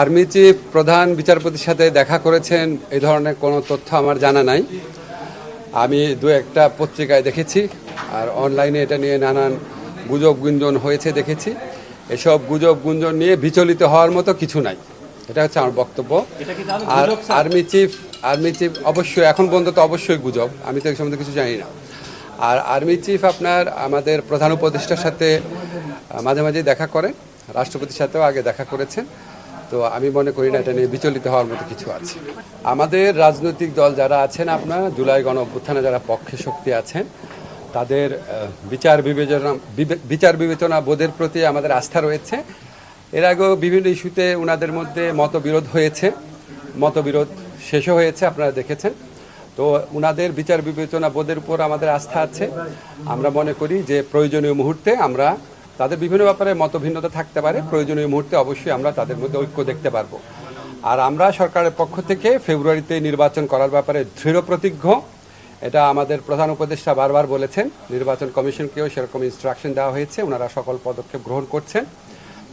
Army chief প্রধান বিচারপতির সাথে দেখা করেছেন এই ধরনের কোনো তথ্য আমার জানা নাই। আমি দু একটা পত্রিকায় দেখেছি আর অনলাইনে এটা নিয়ে নানান গুজব গুঞ্জন হয়েছে দেখেছি। এসব গুজব গুঞ্জন নিয়ে বিচলিত হওয়ার মতো কিছু নাই। এটা হচ্ছে আমার বক্তব্য। আর আর্মি চিফ আর্মি চিফ অবশ্যই এখন পর্যন্ত তো অবশ্যই গুজব। আমি তো এই সম্বন্ধে কিছু জানি না। আর আর্মি চিফ আপনার আমাদের প্রধান উপদেষ্টার সাথে মাঝে মাঝে দেখা করেন। রাষ্ট্রপতির সাথেও আগে দেখা করেছেন। তো আমি মনে করি না, এটা নিয়ে বিচলিত হওয়ার মতো কিছু আছে। আমাদের রাজনৈতিক দল যারা আছেন আপনার, জুলাই গণ অভ্যুত্থানে যারা পক্ষে শক্তি আছেন, তাদের বিচার বিবেচনা, বিবে- বিচার বিবেচনা বোধের প্রতি আমাদের আস্থা রয়েছে। এর আগেও বিভিন্ন ইস্যুতে ওনাদের মধ্যে মতবিরোধ হয়েছে। মতবিরোধ শেষও হয়েছে, আপনারা দেখেছেন। তো ওনাদের বিচার বিবেচনা বোধের উপর আমাদের আস্থা আছে। আমরা মনে করি যে প্রয়োজনীয় মুহূর্তে আমরা তাদের বিভিন্ন ব্যাপারে মতভিন্নতা থাকতে পারে। প্রয়োজনীয় মুহূর্তে অবশ্যই আমরা তাদের মধ্যে ঐক্য দেখতে পারব। আর আমরা সরকারের পক্ষ থেকে ফেব্রুয়ারিতে নির্বাচন করার ব্যাপারে দৃঢ় প্রতিজ্ঞ। এটা আমাদের প্রধান উপদেষ্টা বারবার বলেছেন। নির্বাচন কমিশনকেও সেরকম ইনস্ট্রাকশন দেওয়া হয়েছে। ওনারা সকল পদক্ষেপ গ্রহণ করছেন।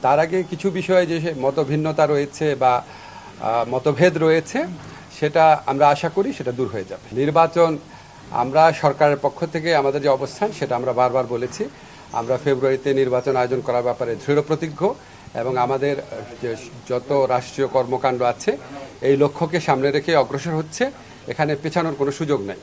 তার আগে কিছু বিষয়ে যে মতভিন্নতা রয়েছে বা মতভেদ রয়েছে, সেটা আমরা আশা করি সেটা দূর হয়ে যাবে। নির্বাচন আমরা সরকারের পক্ষ থেকে আমাদের যে অবস্থান, সেটা আমরা বারবার বলেছি। আমরা ফেব্রুয়ারিতে নির্বাচন আয়োজন করার ব্যাপারে দৃঢ় প্রতিজ্ঞ এবং আমাদের যে যত রাষ্ট্রীয় কর্মকাণ্ড আছে, এই লক্ষ্যকে সামনে রেখে অগ্রসর হচ্ছে। এখানে পেছানোর কোনো সুযোগ নেই।